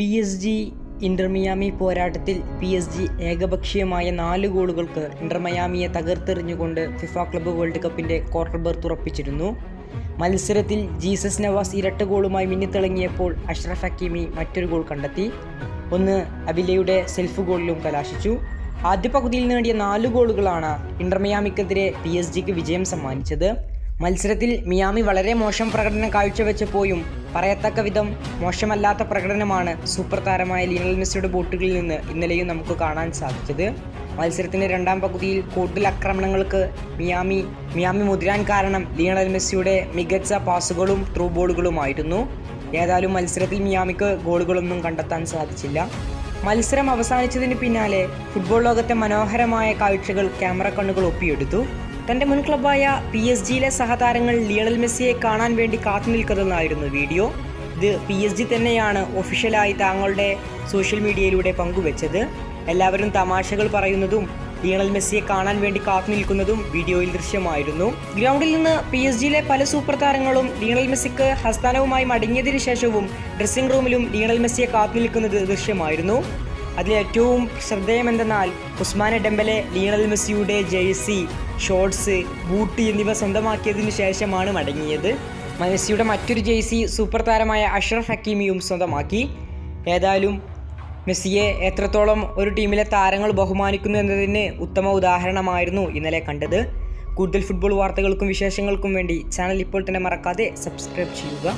P S G Inter Miami പോരാട്ടത്തിൽ P S G ഏകപക്ഷീയമായ നാല് ഗോളുകൾക്ക് ഇന്റർമയാമിയെ തകർത്തെറിഞ്ഞുകൊണ്ട് ഫിഫ ക്ലബ്ബ് വേൾഡ് കപ്പിന്റെ ക്വാർട്ടർ ബർത്ത് ഉറപ്പിച്ചിരുന്നു മത്സരത്തിൽ ജീസസ് നവാസ് ഇരട്ട ഗോളുമായി മിന്നിത്തിളങ്ങിയപ്പോൾ അഷ്റഫ് ഹക്കീമി മറ്റൊരു ഗോൾ കണ്ടെത്തി. ഒന്ന് അബിലയുടെ സെൽഫ് ഗോളിലും കലാശിച്ചു. ആദ്യ പകുതിയിൽ നേടിയ നാല് ഗോളുകളാണ് ഇന്റർ മിയാമിക്കെതിരെ പി എസ് ജിക്ക് വിജയം സമ്മാനിച്ചത്. മത്സരത്തിൽ മിയാമി വളരെ മോശം പ്രകടനം കാഴ്ചവെച്ചപ്പോഴും പറയത്തക്ക വിധം മോശമല്ലാത്ത പ്രകടനമാണ് സൂപ്പർ താരമായ ലിയണൽ മെസ്സിയുടെ ബോട്ടുകളിൽ നിന്ന് ഇന്നലെയും നമുക്ക് കാണാൻ സാധിച്ചത്. മത്സരത്തിന്റെ രണ്ടാം പകുതിയിൽ കൂടുതൽ ആക്രമണങ്ങൾക്ക് മിയാമി മിയാമി മുതിരാൻ കാരണം ലിയണൽ മെസ്സിയുടെ മികച്ച പാസുകളും ത്രൂ ബോളുകളുമായിരുന്നു. ഏതായാലും മത്സരത്തിൽ മിയാമിക്ക് ഗോളുകളൊന്നും കണ്ടെത്താൻ സാധിച്ചില്ല. മത്സരം അവസാനിച്ചതിന് പിന്നാലെ ഫുട്ബോൾ ലോകത്തെ മനോഹരമായ കാഴ്ചകൾ ക്യാമറ കണ്ണുകൾ ഒപ്പിയെടുത്തു. തന്റെ മുൻ ക്ലബായ പി എസ് ജിയിലെ സഹതാരങ്ങൾ ലിയണൽ മെസ്സിയെ കാണാൻ വേണ്ടി കാത്തുനിൽക്കുന്നതെന്നായിരുന്നു വീഡിയോ. ഇത് പി എസ് ജി തന്നെയാണ് ഒഫീഷ്യലായി താങ്കളുടെ സോഷ്യൽ മീഡിയയിലൂടെ പങ്കുവച്ചത്. എല്ലാവരും തമാശകൾ പറയുന്നതും ലിയണൽ മെസ്സിയെ കാണാൻ വേണ്ടി കാത്തുനിൽക്കുന്നതും വീഡിയോയിൽ ദൃശ്യമായിരുന്നു. ഗ്രൗണ്ടിൽ നിന്ന് പി എസ് ജിയിലെ പല സൂപ്പർ താരങ്ങളും ലിയണൽ മെസ്സിക്ക് ഹസ്താനവുമായി മടങ്ങിയതിനു ശേഷവും ഡ്രസ്സിംഗ് റൂമിലും ലിയണൽ മെസ്സിയെ കാത്തുനിൽക്കുന്നത് ദൃശ്യമായിരുന്നു. അതിൽ ഏറ്റവും ശ്രദ്ധേയമെന്തെന്നാൽ ഉസ്മാനെ ഡെമ്പലെ ലിയണൽ മെസ്സിയുടെ ജേഴ്സി ഷോർട്സ് ബൂട്ട് എന്നിവ സ്വന്തമാക്കിയതിനു ശേഷമാണ് മടങ്ങിയത്. മെസ്സിയുടെ മറ്റൊരു ജേഴ്സി സൂപ്പർ താരമായ അഷ്റഫ് ഹക്കീമിയും സ്വന്തമാക്കി. ഏതായാലും മെസ്സിയെ എത്രത്തോളം ഒരു ടീമിലെ താരങ്ങൾ ബഹുമാനിക്കുന്നു എന്നതിന് ഉത്തമ ഉദാഹരണമായിരുന്നു ഇന്നലെ കണ്ടത്. കൂടുതൽ ഫുട്ബോൾ വാർത്തകൾക്കും വിശേഷങ്ങൾക്കും വേണ്ടി ചാനൽ ഇപ്പോൾ തന്നെ മറക്കാതെ സബ്സ്ക്രൈബ് ചെയ്യുക.